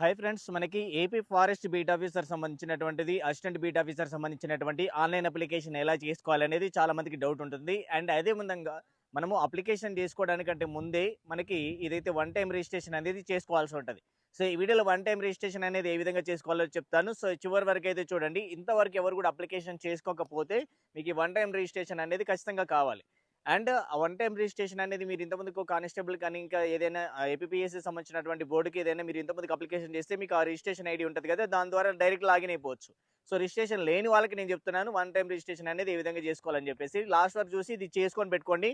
Hi friends మనకి AP forest beat officer సంబంధించినటువంటిది assistant beat officer సంబంధించినటువంటి ఆన్లైన్ అప్లికేషన్ ఎలా చేసుకోవాలనేది చాలా మందికి డౌట్ ఉంటుంది. అండ్ అదే విధంగా మనము అప్లికేషన్ చేసుకోవడానికంటే ముందే మనకి ఇదైతే వన్ టైం రిజిస్ట్రేషన్ అనేది చేసుకోవాల్సి ఉంటుంది. సో ఈ వీడియోలో వన్ టైం రిజిస్ట్రేషన్ అనేది ఏ విధంగా చేసుకోవాలో చెప్తాను. సో చివరి వరకు అయితే చూడండి. ఇంతవరకు ఎవరు కూడా అప్లికేషన్ చేసుకోకపోతే మీకు ఈ వన్ టైం రిజిస్ట్రేషన్ అనేది ఖచ్చితంగా కావాలి. అండ్ వన్ టైం రిజిస్ట్రేషన్ అనేది మీరు ఇంతమందికి కానిస్టేబుల్ కానీ ఇంకా ఏదైనా ఏపీఎస్సీ సంబంధించినటువంటి బోర్డుకి ఏదైనా మీరు ఇంతమందికి అప్లికేషన్ చేస్తే మీకు ఆ రిజిస్ట్రేషన్ ఐడి ఉంటుంది కదా దాని ద్వారా డైరెక్ట్ లాగిన్ అయిపోవచ్చు. సో రిజిస్ట్రేషన్ లేని వాళ్ళకి నేను చెప్తున్నాను. వన్ టైం రిజిస్ట్రేషన్ అనేది ఏ విధంగా చేసుకోవాలని చెప్పేసి లాస్ట్ వరకు చూసి ఇది చేసుకొని పెట్టుకోండి.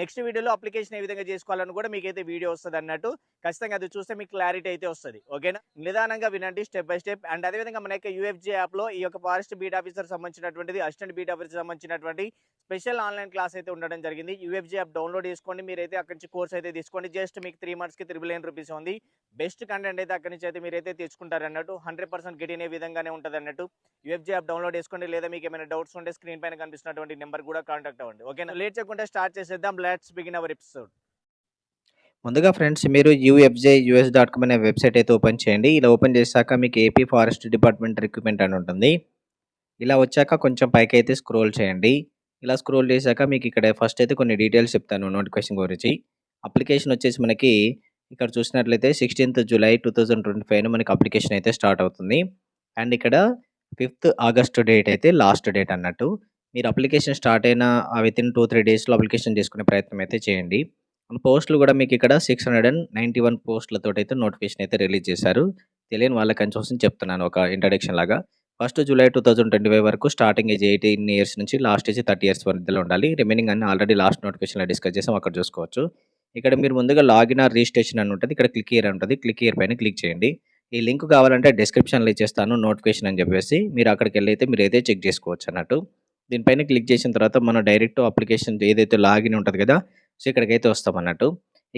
నెక్స్ట్ వీడియోలో అప్లికేషన్ ఏ విధంగా చేసుకోవాలని కూడా మీకైతే వీడియో వస్తుంది అన్నట్టు. ఖచ్చితంగా అది చూస్తే మీకు క్లారిటీ అయితే వస్తుంది. ఓకేనా? నిదానంగా వినండి స్టెప్ బై స్టెప్. అండ్ అదేవిధంగా మన యొక్క యూఎఫ్జీ యాప్లో ఈ యొక్క ఫారెస్ట్ బీట్ ఆఫీసర్ సంబంధించినటువంటిది అసిస్టెంట్ బీట్ ఆఫీసర్ సంబంధించినటువంటి స్పెషల్ ఆన్లైన్ క్లాస్ అయితే ఉండడం జరిగింది. యూఎఫ్జే యాప్ డౌన్లోడ్ చేసుకోండి. మీరైతే అక్కడి నుంచి కోర్స్ అయితే తీసుకోండి. జస్ట్ మీకు త్రీ మంత్స్కి త్రిబుల్ నైన్ రూపీస్ ఉంది. బెస్ట్ కంటెంట్ అయితే అక్కడి నుంచి అయితే మీరైతే తెచ్చుకుంటారు అన్నట్టు. హండ్రెడ్ పర్సెంట్ గెట్ విధంగానే ఉంటుంది అన్నట్టు. యూఎఫ్జే యాప్ డౌన్లోడ్ చేసుకోండి. లేదా మీకు ఏమైనా డౌట్స్ ఉంటే స్క్రీన్ పైన కనిపిస్తున్నటువంటి నెంబర్ కూడా కాంటాక్ట్ అవ్వండి. ఓకేనా? లేట్ చేయకుండా స్టార్ట్ చేసేద్దాం. Let's begin our episode. ముందుగా ఫ్రెండ్స్ మీరు యూఎఫ్జే యూఎస్ డాట్ కామ్ అనే వెబ్సైట్ అయితే ఓపెన్ చేయండి. ఇలా ఓపెన్ చేశాక మీకు ఏపీ ఫారెస్ట్ డిపార్ట్మెంట్ రిక్రూట్మెంట్ అని ఉంటుంది. ఇలా వచ్చాక కొంచెం పైకి అయితే స్క్రోల్ చేయండి. ఇలా స్క్రోల్ చేశాక మీకు ఇక్కడ ఫస్ట్ అయితే కొన్ని డీటెయిల్స్ చెప్తాను నోటిఫికేషన్ గురించి. అప్లికేషన్ వచ్చేసి మనకి ఇక్కడ చూసినట్లయితే sixteenth July two thousand twenty five మనకి అప్లికేషన్ అయితే స్టార్ట్ అవుతుంది. అండ్ ఇక్కడ ఫిఫ్త్ ఆగస్ట్ డేట్ అయితే లాస్ట్ డేట్ అన్నట్టు. మీరు అప్లికేషన్ స్టార్ట్ అయిన విత్ ఇన్ టూ త్రీ డేస్లో అప్లికేషన్ చేసుకునే ప్రయత్నం అయితే చేయండి. పోస్టులు కూడా మీకు ఇక్కడ six hundred and ninety one పోస్టులతో అయితే నోటిఫికేషన్ అయితే రిలీజ్ చేశారు. తెలియని వాళ్ళకి కోసం చెప్తున్నాను ఒక ఇంట్రడక్షన్ లాగా. First July two thousand twenty five వరకు స్టార్టింగ్ ఏజ్ ఎయిటీన్ ఇయర్స్ నుంచి లాస్ట్ ఏజ్ థర్టీ ఇయర్స్ మధ్యలో ఉండాలి. రిమైనింగ్ అన్ని ఆల్రెడీ లాస్ట్ నోటిఫికేషన్లో డిస్కస్ చేసాం అక్కడ చూసుకోవచ్చు. ఇక్కడ మీరు ముందుగా లాగిన్ ఆర్ రిజిస్ట్రేషన్ అని ఉంటుంది. ఇక్కడ క్లిక్ ఇయర్ ఉంటుంది. క్లిక్ ఇయర్ పైన క్లిక్ చేయండి. ఈ లింక్ కావాలంటే డిస్క్రిప్షన్లో ఇచ్చేస్తాను నోటిఫికేషన్ అని చెప్పేసి. మీరు అక్కడికి వెళ్ళైతే అయితే మీరు అయితే చెక్ చేసుకోవచ్చు అన్నట్టు. దీనిపైన క్లిక్ చేసిన తర్వాత మనం డైరెక్ట్ అప్లికేషన్ ఏదైతే లాగిన్ ఉంటుంది కదా సో ఇక్కడికైతే వస్తాం అన్నట్టు.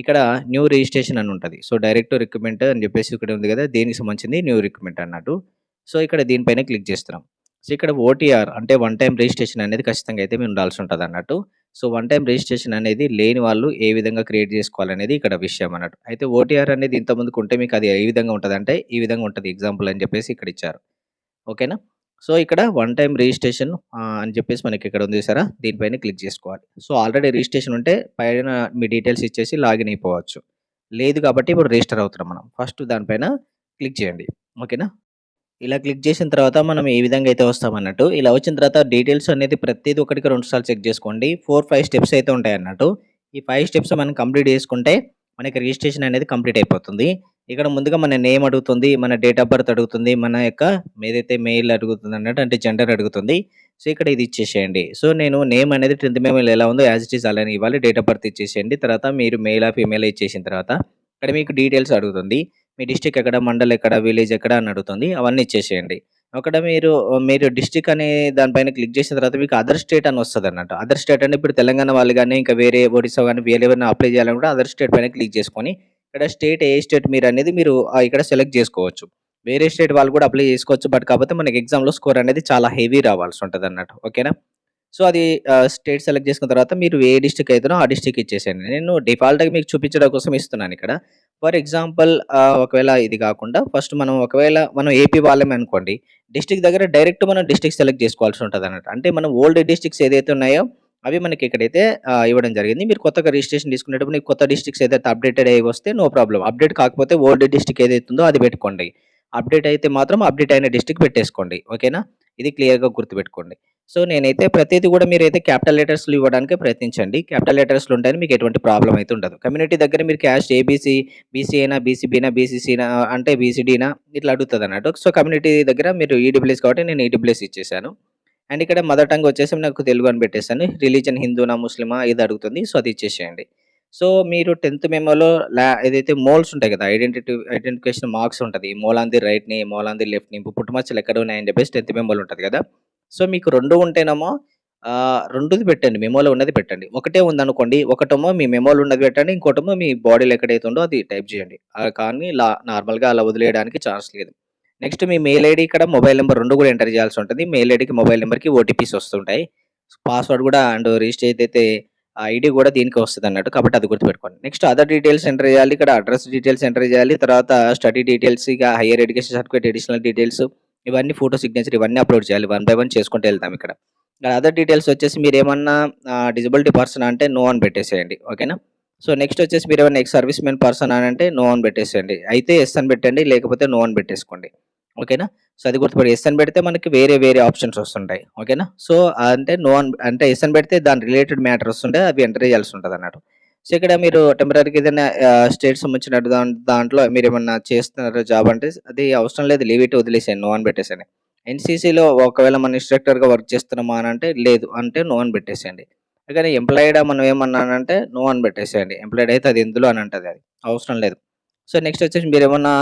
ఇక్కడ న్యూ రిజిస్ట్రేషన్ అని ఉంటుంది. సో డైరెక్ట్ రిక్రూట్మెంట్ అని చెప్పేసి ఇక్కడ ఉంది కదా దీనికి సంబంధించింది? న్యూ రిక్రూట్మెంట్ అన్నట్టు. సో ఇక్కడ దీనిపైన క్లిక్ చేస్తున్నాం. సో ఇక్కడ ఓటీఆర్ అంటే వన్ టైం రిజిస్ట్రేషన్ అనేది ఖచ్చితంగా అయితే మీరు ఉండాల్సి ఉంటుంది అన్నట్టు. సో వన్ టైం రిజిస్ట్రేషన్ అనేది లేని వాళ్ళు ఏ విధంగా క్రియేట్ చేసుకోవాలనేది ఇక్కడ విషయం అన్నట్టు. అయితే ఓటీఆర్ అనేది ఇంతకుముందుకు ఉంటే మీకు అది ఏ విధంగా ఉంటుంది అంటే ఈ విధంగా ఉంటుంది ఎగ్జాంపుల్ అని చెప్పేసి ఇక్కడ ఇచ్చారు. ఓకేనా? సో ఇక్కడ వన్ టైం రిజిస్ట్రేషన్ అని చెప్పేసి మనకి ఇక్కడ ఉంది సారా దీనిపైన క్లిక్ చేసుకోవాలి. సో ఆల్రెడీ రిజిస్ట్రేషన్ ఉంటే పైన మీ డీటెయిల్స్ ఇచ్చేసి లాగిన్ అయిపోవచ్చు. లేదు కాబట్టి ఇప్పుడు రిజిస్టర్ అవుతున్నాం మనం. ఫస్ట్ దానిపైన క్లిక్ చేయండి. ఓకేనా? ఇలా క్లిక్ చేసిన తర్వాత మనం ఏ విధంగా అయితే వస్తామన్నట్టు ఇలా వచ్చిన తర్వాత డీటెయిల్స్ అనేది ప్రతిదీ ఒకటికి రెండుసార్లు చెక్ చేసుకోండి. ఫోర్ ఫైవ్ స్టెప్స్ అయితే ఉంటాయి అన్నట్టు. ఈ ఫైవ్ స్టెప్స్ మనం కంప్లీట్ చేసుకుంటే మనకి రిజిస్ట్రేషన్ అనేది కంప్లీట్ అయిపోతుంది. ఇక్కడ ముందుగా మన నేమ్ అడుగుతుంది మన డేట్ ఆఫ్ బర్త్ అడుగుతుంది మన యొక్క ఏదైతే మెయిల్ అడుగుతుంది అన్నట్టు అంటే జెండర్ అడుగుతుంది. సో ఇక్కడ ఇది ఇచ్చేసేయండి. సో నేను నేమ్ అనేది టెన్త్ మెయిల్ ఎలా ఉందో యాజ్ ఇట్ ఈస్ అలానే ఇవ్వాలి. డేట్ ఆఫ్ బర్త్ ఇచ్చేసేయండి. తర్వాత మీరు మెయిల్ ఆ ఈమెయిల్ ఇచ్చేసిన తర్వాత ఇక్కడ మీకు డీటెయిల్స్ అడుగుతుంది. మీ డిస్టిక్ ఎక్కడ మండల్ ఎక్కడ విలేజ్ ఎక్కడ అని అడుగుతుంది. అవన్నీ ఇచ్చేసేయండి అక్కడ మీరు మీరు డిస్టిక్ అనే దానిపైన క్లిక్ చేసిన తర్వాత మీకు అదర్ స్టేట్ అని వస్తుంది అన్నట్టు అదర్ స్టేట్ అంటే ఇప్పుడు తెలంగాణ వాళ్ళు కానీ ఇంకా వేరే ఒడిశా కానీ వేరే ఎవరైనా అప్లై చేయాలని కూడా అదర్ స్టేట్ పైన క్లిక్ చేసుకొని ఇక్కడ స్టేట్ ఏ స్టేట్ మీరు అనేది మీరు ఇక్కడ సెలెక్ట్ చేసుకోవచ్చు. వేరే స్టేట్ వాళ్ళు కూడా అప్లై చేసుకోవచ్చు. బట్ కాకపోతే మనకి ఎగ్జామ్లో స్కోర్ అనేది చాలా హెవీ రావాల్సి ఉంటుంది అన్నట్టు ఓకేనా సో అది స్టేట్ సెలెక్ట్ చేసుకున్న తర్వాత మీరు ఏ డిస్టిక్ అయితేనో ఆ డిస్టిక్ ఇచ్చేసేయండి. నేను డిఫాల్ట్గా మీకు చూపించడం కోసం ఇస్తున్నాను ఇక్కడ. ఫర్ ఎగ్జాంపుల్ ఒకవేళ ఇది కాకుండా ఫస్ట్ మనం ఒకవేళ మనం ఏపీ వాళ్ళమే అనుకోండి డిస్టిక్ దగ్గర డైరెక్ట్ మనం డిస్టిక్ సెలెక్ట్ చేసుకోవాల్సి ఉంటుంది అన్నట్టు అంటే మనం ఓల్డ్ డిస్టిక్స్ ఏదైతే ఉన్నాయో అవి మనకి ఇక్కడైతే ఇవ్వడం జరిగింది. మీరు కొత్తగా రిజిస్ట్రేషన్ తీసుకునేటప్పుడు మీకు కొత్త డిస్టిక్స్ ఏదైతే అప్డేటెడ్ అయ్యి వస్తే నో ప్రాబ్లం అప్డేట్ కాకపోతే ఓల్డ్ డిస్టిక్ ఏదైతే ఉందో అది పెట్టుకోండి. అప్డేట్ అయితే మాత్రం అప్డేట్ అయిన డిస్టిక్ పెట్టేసుకోండి. ఓకేనా? ఇది క్లియర్గా గుర్తుపెట్టుకోండి. సో నేనైతే ప్రతిదీ కూడా మీరైతే క్యాపిటల్ లెటర్స్లో ఇవ్వడానికి ప్రయత్నించండి. క్యాపిటల్ లెటర్స్లో ఉంటాయని మీకు ఎటువంటి ప్రాబ్లం అయితే ఉండదు. కమ్యూనిటీ దగ్గర మీరు క్యాస్ట్ ఏబీసీ బీసీ అయినా బీసీబీనా బీసీసీనా అంటే బీసీడీనా ఇట్లా అడుగుతుంది అన్నట్టు. సో కమ్యూనిటీ దగ్గర మీరు ఈడబ్ల్యూఎస్ కాబట్టి నేను ఈడబ్ల్యూఎస్ ఇచ్చేసాను. అండ్ ఇక్కడ మదర్ టంగ్ వచ్చేసి నాకు తెలుగు అని పెట్టేసాను రిలీజన్ హిందూనా ముస్లిమా ఇది అడుగుతుంది. సో అది ఇచ్చేసేయండి. సో మీరు టెన్త్ మెమోలో లా ఏదైతే మోల్స్ ఉంటాయి కదా ఐడెంటిటీ ఐడెంటిఫికేషన్ మార్క్స్ ఉంటుంది. మోలాంది రైట్ని మోలాంది లెఫ్ట్ని ఇప్పుడు పుట్టుమచ్చలు ఎక్కడ ఉన్నాయని చెప్పేసి టెన్త్ మెమోలు ఉంటుంది కదా. సో మీకు రెండు ఉంటేనేమో రెండుది పెట్టండి మెమోలో ఉన్నది పెట్టండి ఒకటే ఉందనుకోండి ఒకటేమో మీ మెమోలో ఉన్నది పెట్టండి ఇంకోటేమో మీ బాడీలో ఎక్కడైతే ఉందో అది టైప్ చేయండి ఆ, కానీ లా నార్మల్గా అలా వదిలేయడానికి ఛాన్స్ లేదు నెక్స్ట్ మీ మెయిల్ ఐడి ఇక్కడ మొబైల్ నెంబర్ రెండు కూడా ఎంటర్ చేయాల్సి ఉంటుంది మెయిల్ ఐడికి మొబైల్ నెంబర్కి ఓటీపీస్ వస్తుంటాయి పాస్వర్డ్ కూడా అండ్ రిజిస్టర్ అయితే ఆ కూడా కూడా వస్తుంది అన్నట్టు కాబట్టి అది గుర్తుపెట్టుకోండి. నెక్స్ట్ అదర్ డీటెయిల్స్ ఎంటర్ చేయాలి. ఇక్కడ అడ్రస్ డీటెయిల్స్ ఎంటర్ చేయాలి. తర్వాత స్టడీ డీటెయిల్స్ ఇక higher education certificate additional details ఇవన్నీ ఫోటో సిగ్నేచర్ ఇవన్నీ అప్లోడ్ చేయాలి. వన్ బై వన్ చేసుకుంటూ వెళ్తాం ఇక్కడ. అదర్ డీటెయిల్స్ వచ్చేసి మీరేమన్నా ఏమన్నా డిజబిలిటీ పర్సన్ అంటే నో అని పెట్టేసేయండి. ఓకేనా? సో నెక్స్ట్ వచ్చేసి మీరు ఏమైనా ఎక్స్ సర్వీస్ మెన్ పర్సన్ అని అంటే నో అని పెట్టేసేయండి. అయితే ఎస్ అని పెట్టండి. లేకపోతే నో అని పెట్టేసుకోండి. ఓకేనా? సో అది గుర్తుపడి ఎస్ అని పెడితే మనకి వేరే వేరే ఆప్షన్స్ వస్తుంటాయి. ఓకేనా? సో అంటే నో అని అంటే ఎస్ అని పెడితే దాని రిలేటెడ్ మ్యాటర్ వస్తుంటే అవి ఎంటర్ చేయాల్సి ఉంటుంది అన్నట్టు సో ఇక్కడ మీరు టెంపరీగా ఏదైనా స్టేట్ సంబంధించినట్టు దాంట్లో దాంట్లో మీరేమన్నా చేస్తున్నారా జాబ్ అంటే అది అవసరం లేదు. లీవ్ ఇట్ వదిలేసేయండి. నో అని పెట్టేసేయండి. ఎన్‌సీసీలో ఒకవేళ మనం ఇన్‌స్ట్రక్టర్‌గా వర్క్ చేస్తున్నామా అని అంటే లేదు. అంటే నో అని పెట్టేసేయండి. కానీ ఎంప్లాయిడా మనం ఏమన్నానంటే నో అని పెట్టేసేయండి. ఎంప్లాయిడ్ అయితే అది ఎందులో అని అంటుంది అది. అవసరం లేదు. సో నెక్స్ట్ వచ్చేసి మీరు ఏమన్నా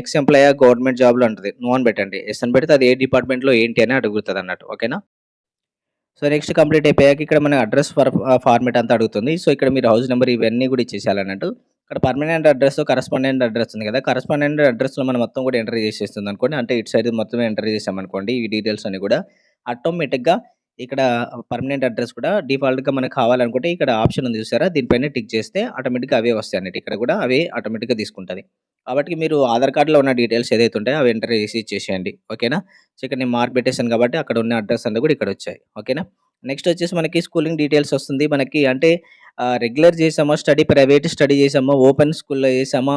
ఎక్స్ ఎంప్లాయ్ గవర్నమెంట్ జాబ్‌లో అంటది. నో అని పెట్టండి. ఎస్ అని పెడితే అది ఏ డిపార్ట్మెంట్‌లో ఏంటి అని అడుగుతుంది అన్నట్టు ఓకేనా? సో నెక్స్ట్ కంప్లీట్ అయిపోయాక ఇక్కడ మన అడ్రస్ ఫర్ అంతా అడుగుతుంది. సో ఇక్కడ మీరు హౌస్ నెంబర్ ఇవన్నీ కూడా ఇచ్చేసేయాలన్నట్టు. ఇక్కడ పర్మనెంట్ అడ్రస్ కరస్పాండెంట్ అడ్రస్ ఉంది కదా! కరస్పాండెంట్ అడ్రస్లో మనం మొత్తం కూడా ఎంటర్ చేసేస్తుంది అనుకోండి అంటే ఇటు సైడ్ మొత్తం ఎంటర్ చేసామనుకోండి ఈ డీటెయిల్స్ అన్ని కూడా ఆటోమేటిక్‌గా ఇక్కడ పర్మనెంట్ అడ్రస్ కూడా డిఫాల్ట్‌గా మనకు కావాలనుకుంటే ఇక్కడ ఆప్షన్ ఉంది చూసారా? దీనిపైన టిక్ చేస్తే ఆటోమేటిక్‌గా అవే వస్తాయి అన్నట్టు. ఇక్కడ కూడా అవే ఆటోమేటిక్‌గా తీసుకుంటుంది కాబట్టి మీరు ఆధార్ కార్డ్‌లో ఉన్న డీటెయిల్స్ ఏదైతే ఉంటాయో అవి ఎంటర్ చేసి ఇచ్చేసేయండి. ఓకేనా? సో ఇక్కడ నేను మార్క్ పెట్టేసాను కాబట్టి అక్కడ ఉన్న అడ్రస్ అంతా కూడా ఇక్కడ వచ్చాయి. ఓకేనా? నెక్స్ట్ వచ్చేసి మనకి స్కూలింగ్ డీటెయిల్స్ వస్తుంది. మనకి అంటే రెగ్యులర్ చేసామా, స్టడీ ప్రైవేట్ స్టడీ చేసామా, ఓపెన్ స్కూల్‌లో చేసామా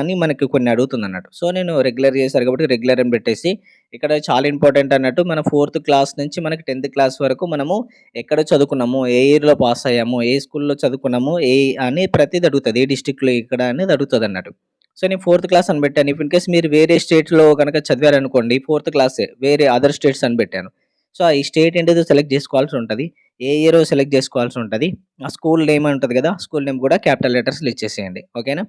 అని మనకి కొన్ని అడుగుతుందన్నట్టు. సో నేను రెగ్యులర్ చేశాను కాబట్టి రెగ్యులర్ అని పెట్టేసి ఇక్కడ చాలా ఇంపార్టెంట్ అన్నట్టు మన ఫోర్త్ క్లాస్ నుంచి మనకి 10థ్ క్లాస్ వరకు మనము ఎక్కడ చదువుకున్నాము, ఏ ఇయర్‌లో పాస్ అయ్యాము, ఏ స్కూల్‌లో చదువుకున్నాము, ఏ అని ప్రతిది అడుగుతుంది ఏ డిస్ట్రిక్ట్‌లో ఇక్కడ అనేది అన్నట్టు సో నేను ఫోర్త్ క్లాస్ అని పెట్టాను. ఇఫ్ ఇన్ కేస్ మీరు వేరే స్టేట్‌లో కనుక చదివారనుకోండి ఫోర్త్ క్లాసే వేరే అదర్ స్టేట్స్ అని పెట్టాను. సో ఈ స్టేట్ ఏంటిదో సెలెక్ట్ చేసుకోవాల్సి ఉంటుంది ఏ ఇయరో సెలెక్ట్ చేసుకోవాల్సి ఉంటుంది ఆ స్కూల్ నేమ్ ఉంటుంది కదా! స్కూల్ నేమ్ కూడా క్యాపిటల్ లెటర్స్‌లో ఇచ్చేసేయండి. ఓకేనా?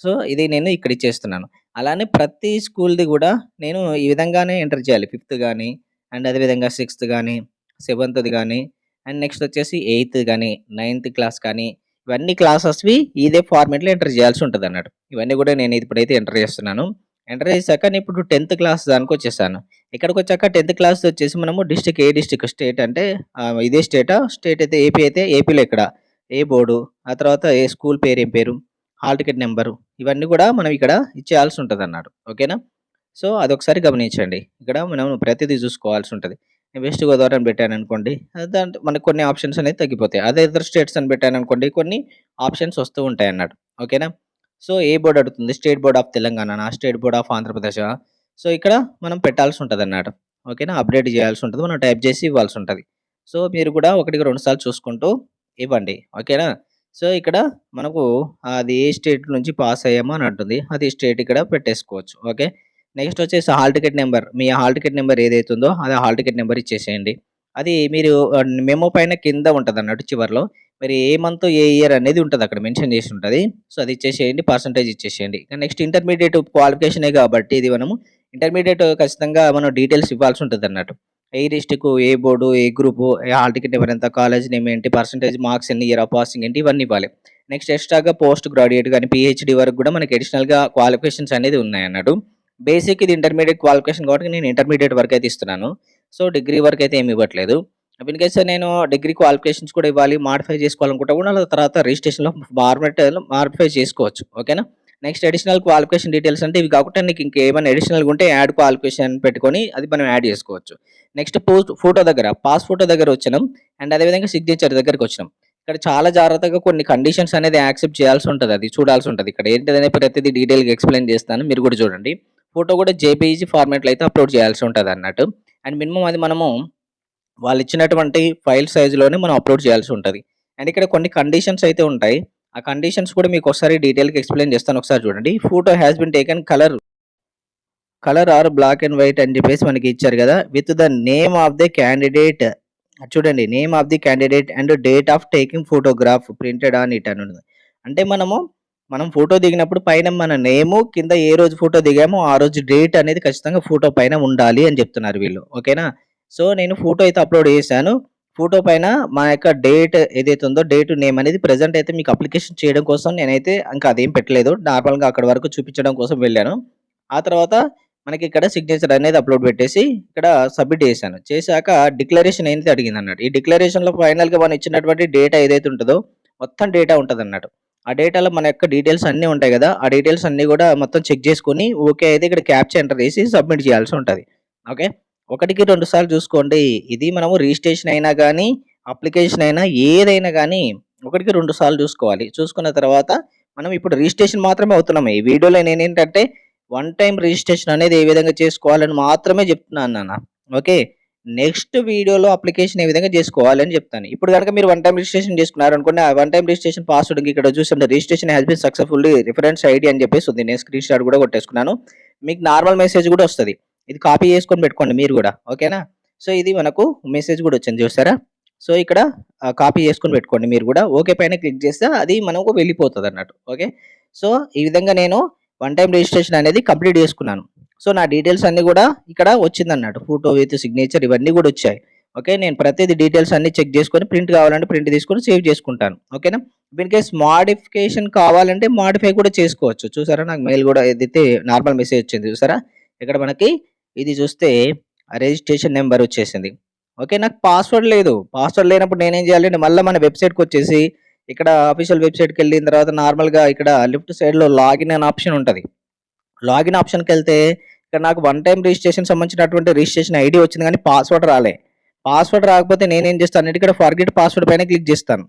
సో ఇది నేను ఇక్కడ ఇచ్చేస్తున్నాను. అలానే ప్రతి స్కూల్‌ది కూడా నేను ఈ విధంగానే ఎంటర్ చేయాలి. ఫిఫ్త్ కానీ అండ్ అదే విధంగా సిక్స్త్ కానీ సెవెంత్‌ది కానీ అండ్ నెక్స్ట్ వచ్చేసి ఎయిత్ కానీ నైన్త్ క్లాస్ కానీ ఇవన్నీ క్లాసెస్‌వి ఇదే ఫార్మేట్లో ఎంటర్ చేయాల్సి ఉంటుంది అన్నట్టు ఇవన్నీ కూడా నేను ఇప్పుడైతే ఎంటర్ చేస్తున్నాను. ఎంటర్ చేశాక నేను ఇప్పుడు 10థ్ క్లాస్ దానికి వచ్చేసాను ఇక్కడికి వచ్చాక టెన్త్ క్లాస్ వచ్చేసి మనము డిస్ట్రిక్ట్ ఏ డిస్ట్రిక్ట్ స్టేట్ అంటే ఇదే స్టేటా? స్టేట్ అయితే ఏపీ అయితే ఏపీలో ఇక్కడ ఏ బోర్డు? ఆ తర్వాత ఏ స్కూల్ పేరు ఏం పేరు? హాల్ టికెట్ నెంబరు ఇవన్నీ కూడా మనం ఇక్కడ ఇచ్చేయాల్సి ఉంటుంది అన్నాడు ఓకేనా? సో అదొకసారి గమనించండి. ఇక్కడ మనం ప్రతిదీ చూసుకోవాల్సి ఉంటుంది వెస్ట్ గోదావరి అని పెట్టాననుకోండి దాంట్లో మనకు కొన్ని ఆప్షన్స్ అనేవి తగ్గిపోతాయి. అదే ఇతర స్టేట్స్ అని పెట్టాను అనుకోండి కొన్ని ఆప్షన్స్ వస్తూ ఉంటాయి అన్నాడు ఓకేనా? సో ఏ బోర్డు అడుగుతుంది? State board of తెలంగాణనా? State board of Andhra Pradesh so ఇక్కడ మనం పెట్టాల్సి ఉంటుంది అన్నాడు ఓకేనా? అప్డేట్ చేయాల్సి ఉంటుంది మనం టైప్ చేసి ఇవ్వాల్సి ఉంటుంది సో మీరు కూడా ఒకటికి రెండు సార్లు చూసుకుంటూ ఇవ్వండి. ఓకేనా? సో ఇక్కడ మనకు అది ఏ స్టేట్ నుంచి పాస్ అయ్యామో అని అంటుంది. అది స్టేట్ ఇక్కడ పెట్టేసుకోవచ్చు. ఓకే. నెక్స్ట్ వచ్చేసి హాల్ టికెట్ నెంబర్ మీ హాల్ టికెట్ నెంబర్ ఏదైతుందో అది హాల్ టికెట్ నెంబర్ ఇచ్చేసేయండి. అది మీరు మెమో పైన కింద ఉంటుంది అన్నట్టు చివర్లో. మరి ఏ మంత్, ఏ ఇయర్ అనేది ఉంటుంది అక్కడ మెన్షన్ చేసి ఉంటుంది సో అది ఇచ్చేసేయండి. పర్సంటేజ్ ఇచ్చేసేయండి. నెక్స్ట్ ఇంటర్మీడియట్ క్వాలిఫికేషనే కాబట్టి ఇది మనము ఇంటర్మీడియట్ ఖచ్చితంగా మనం డీటెయిల్స్ ఇవ్వాల్సి ఉంటుంది అన్నట్టు ఏ డిస్టిక్ ఏ బోర్డు, ఏ గ్రూపు, ఏ హాల్ టికెట్ నెంబర్ ఎంత, కాలేజ్ నేమ్ ఏంటి, పర్సెంటేజ్ మార్క్స్ ఎన్ని, ఇయర్ ఆఫ్ పాసింగ్ ఏంటి ఇవన్నీ ఇవ్వాలి. నెక్స్ట్ ఎక్స్ట్రాగా పోస్ట్ గ్రాడ్యుయేట్ కానీ పిహెచ్డి వరకు కూడా మనకి అడిషనల్‌గా క్వాలిఫికేషన్స్ అనేది ఉన్నాయి అన్నట్టు బేసిక్ ఇది ఇంటర్మీడియట్ క్వాలిఫికేషన్ కాబట్టి నేను ఇంటర్మీడియట్ వర్క్ అయితే ఇస్తున్నాను. సో డిగ్రీ వరకైతే ఏమి ఇవ్వట్లేదు. ఇన్ కేస్ నేను డిగ్రీ క్వాలిఫికేషన్స్ కూడా ఇవ్వాలి, మాడిఫై చేసుకోవాలనుకుంటే కూడా తర్వాత రిజిస్ట్రేషన్‌లో ఫార్మేట్ మాడిఫై చేసుకోవచ్చు. ఓకేనా? నెక్స్ట్ అడిషనల్ క్వాలిఫికేషన్ డీటెయిల్స్ అంటే ఇవి కాకుండా నీకు ఇంకేమైనా అడిషనల్‌గా ఉంటే యాడ్ క్వాలిఫికేషన్ పెట్టుకొని అది మనం యాడ్ చేసుకోవచ్చు. నెక్స్ట్ పోస్ట్ ఫోటో దగ్గర పాస్ ఫోటో దగ్గర వచ్చినాం. అండ్ అదే విధంగా సిగ్నేచర్ దగ్గరకు వచ్చినాం. ఇక్కడ చాలా జాగ్రత్తగా కొన్ని కండిషన్స్ అనేది యాక్సెప్ట్ చేయాల్సి ఉంటుంది అది చూడాల్సి ఉంటుంది ఇక్కడ ఏంటిదనే ప్రతిదీ డీటెయిల్‌గా ఎక్స్‌ప్లెయిన్ చేస్తాను. మీరు కూడా చూడండి. ఫోటో కూడా జేపీఈజీ ఫార్మాట్‌లో అయితే అప్‌లోడ్ చేయాల్సి ఉంటుంది అన్నట్టు అండ్ మినిమమ్ అది మనము వాళ్ళు ఇచ్చినటువంటి ఫైల్ సైజులోనే మనం అప్‌లోడ్ చేయాల్సి ఉంటుంది అండ్ ఇక్కడ కొన్ని కండిషన్స్ అయితే ఉంటాయి. ఆ కండిషన్స్ కూడా మీకు ఒకసారి డీటెయిల్‌గా ఎక్స్‌ప్లెయిన్ చేస్తాను. ఒకసారి చూడండి. Photo has been taken colour colour or black and white అని చెప్పేసి మనకి ఇచ్చారు కదా! With the name of the candidate చూడండి. Name of the candidate and date of taking photograph printed on it అని అంటే మనము మనం ఫోటో దిగినప్పుడు పైన మన నేము, కింద ఏ రోజు ఫోటో దిగామో ఆ రోజు డేట్ అనేది ఖచ్చితంగా ఫోటో పైన ఉండాలి అని చెప్తున్నారు వీళ్ళు. ఓకేనా? సో నేను ఫోటో అయితే అప్‌లోడ్ చేశాను. ఫోటో పైన మా యొక్క డేట్ ఏదైతే ఉందో డేట్, నేమ్ అనేది ప్రెజెంట్ అయితే మీకు అప్లికేషన్ చేయడం కోసం నేనైతే ఇంకా అదేం పెట్టలేదు. నార్మల్‌గా అక్కడ వరకు చూపించడం కోసం వెళ్ళాను. ఆ తర్వాత మనకి ఇక్కడ సిగ్నేచర్ అనేది అప్లోడ్ పెట్టేసి ఇక్కడ సబ్మిట్ చేశాను చేశాక డిక్లరేషన్ అనేది అడిగింది అన్నట్టు ఈ డిక్లరేషన్లో ఫైనల్గా మనం ఇచ్చినటువంటి డేటా ఏదైతే ఉంటుందో మొత్తం డేటా ఉంటుంది అన్నట్టు ఆ డేటాలో మన యొక్క డీటెయిల్స్ అన్నీ ఉంటాయి కదా ఆ డీటెయిల్స్ అన్నీ కూడా మొత్తం చెక్ చేసుకొని ఓకే అయితే ఇక్కడ క్యాప్చర్ ఎంటర్ చేసి సబ్మిట్ చేయాల్సి ఉంటుంది. ఓకే? ఒకటికి రెండు సార్లు చూసుకోండి. ఇది మనము రిజిస్ట్రేషన్ అయినా కానీ అప్లికేషన్ అయినా ఏదైనా కానీ ఒకటికి రెండు సార్లు చూసుకోవాలి. చూసుకున్న తర్వాత మనం ఇప్పుడు రిజిస్ట్రేషన్ మాత్రమే అవుతున్నాము ఈ వీడియోలో నేను ఏంటంటే వన్ టైం రిజిస్ట్రేషన్ అనేది ఏ విధంగా చేసుకోవాలని మాత్రమే చెప్తున్నాను నాన్న. ఓకే? నెక్స్ట్ వీడియోలో అప్లికేషన్ ఏ విధంగా చేసుకోవాలని చెప్తాను. ఇప్పుడు కనుక మీరు వన్ టైం రిజిస్ట్రేషన్ చేసుకున్నారు అనుకోండి ఆ వన్ టైం రిజిస్ట్రేషన్ పాస్వర్డ్ ఇక్కడ చూస్తుంటే registration has been successfully reference ID అని చెప్పేసి ఉంది. నేను స్క్రీన్ షాట్ కూడా కొట్టేసుకున్నాను. మీకు నార్మల్ మెసేజ్ కూడా వస్తుంది. ఇది కాపీ చేసుకొని పెట్టుకోండి మీరు కూడా. ఓకేనా సో ఇది మనకు మెసేజ్ కూడా వచ్చింది చూసారా? సో ఇక్కడ కాపీ చేసుకొని పెట్టుకోండి మీరు కూడా. ఓకే పైన క్లిక్ చేస్తే అది మనకు వెళ్ళిపోతుంది అన్నట్టు ఓకే సో ఈ విధంగా నేను వన్ టైం రిజిస్ట్రేషన్ అనేది కంప్లీట్ చేసుకున్నాను. సో నా డీటెయిల్స్ అన్ని కూడా ఇక్కడ వచ్చింది అన్నట్టు ఫోటో విత్ సిగ్నేచర్ ఇవన్నీ కూడా వచ్చాయి. ఓకే నేను ప్రతిదీ డీటెయిల్స్ అన్ని చెక్ చేసుకొని ప్రింట్ కావాలంటే ప్రింట్ తీసుకొని సేవ్ చేసుకుంటాను. ఓకేనా? ఇన్ కేస్ మాడిఫికేషన్ కావాలంటే మాడిఫై కూడా చేసుకోవచ్చు. చూసారా? నాకు మెయిల్ కూడా ఏదైతే నార్మల్ మెసేజ్ వచ్చింది చూసారా? ఇక్కడ మనకి ఇది చూస్తే రిజిస్ట్రేషన్ నెంబర్ వచ్చేసింది. ఓకే నాకు పాస్వర్డ్ లేదు. పాస్వర్డ్ లేనప్పుడు నేనేం చేయాలంటే మళ్ళీ మన వెబ్సైట్కి వచ్చేసి ఇక్కడ అఫీషియల్ వెబ్సైట్కి వెళ్ళిన తర్వాత నార్మల్గా ఇక్కడ లెఫ్ట్ సైడ్లో లాగిన్ అనే ఆప్షన్ ఉంటుంది. లాగిన్ ఆప్షన్కి వెళ్తే ఇక్కడ నాకు వన్ టైం రిజిస్ట్రేషన్ సంబంధించినటువంటి రిజిస్ట్రేషన్ ఐడి వచ్చింది కానీ పాస్వర్డ్ రాలే. పాస్వర్డ్ రాకపోతే నేనేం చేస్తాను? అంటే ఇక్కడ ఫర్గెట్ పాస్వర్డ్ పైన క్లిక్ చేస్తాను.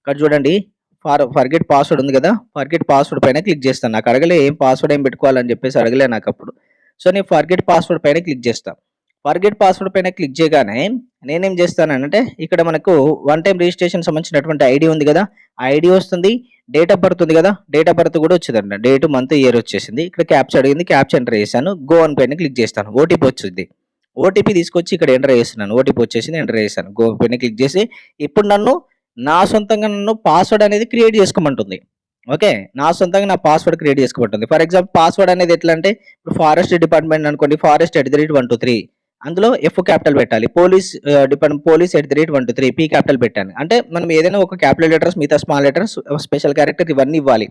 ఇక్కడ చూడండి. ఫర్ ఫర్గెట్ పాస్వర్డ్ ఉంది కదా? ఫర్గెట్ పాస్వర్డ్ పైన క్లిక్ చేస్తాను. నాకు అడగలే ఏం పాస్వర్డ్ ఏం పెట్టుకోవాలని చెప్పేసి అడగలే నాకు అప్పుడు. సో నేను ఫర్గెట్ పాస్వర్డ్ పైన క్లిక్ చేస్తాను. ఫర్గెట్ పాస్వర్డ్ పైన క్లిక్ చేయగానే నేనేం చేస్తానంటే ఇక్కడ మనకు వన్ టైం రిజిస్ట్రేషన్ సంబంధించినటువంటి ఐడి ఉంది కదా ఐడి వస్తుంది డేట్ ఆఫ్ బర్త్ ఉంది కదా డేట్ ఆఫ్ బర్త్ కూడా వచ్చిందంట. డేట్ మంత్ ఇయర్ వచ్చేసింది. ఇక్కడ క్యాప్చర్ అడిగింది క్యాప్చర్ ఎంటర్ చేశాను. గో అని పైన క్లిక్ చేస్తాను. ఓటీపీ వచ్చింది. ఓటీపీ తీసుకొచ్చి ఇక్కడ ఎంటర్ చేస్తున్నాను. ఓటీపీ వచ్చేసింది ఎంటర్ చేశాను. గో పైన క్లిక్ చేసి ఇప్పుడు నన్ను నా సొంతంగా నన్ను పాస్వర్డ్ అనేది క్రియేట్ చేసుకోమంటుంది. ఓకే నా సొంతంగా నా పాస్వర్డ్ క్రియేట్ చేసుకోమంటుంది. ఫర్ ఎగ్జాంపుల్ పాస్వర్డ్ అనేది ఎట్లా అంటే ఇప్పుడు ఫారెస్ట్ డిపార్ట్మెంట్ అనుకోండి forest at the rate one two three అందులో ఎఫ్ క్యాపిటల్ పెట్టాలి. Police department police at the rate one two three P capital పెట్టాను అంటే మనం ఏదైనా ఒక క్యాపిటల్ లెటర్స్ మిగతా స్మాల్ లెటర్స్ స్పెషల్ క్యారెక్టర్ ఇవన్నీ ఇవ్వాలి.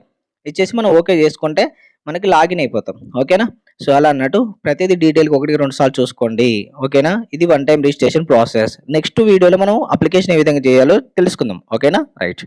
ఇచ్చేసి మనం ఓకే చేసుకుంటే మనకి లాగిన్ అయిపోతాం. ఓకేనా సో అలా అన్నట్టు ప్రతిదీ డీటెయిల్కి ఒకటి రెండు సార్లు చూసుకోండి. ఓకేనా ఇది one time registration process next వీడియోలో మనం అప్లికేషన్ ఏ విధంగా చేయాలో తెలుసుకుందాం. ఓకేనా రైట్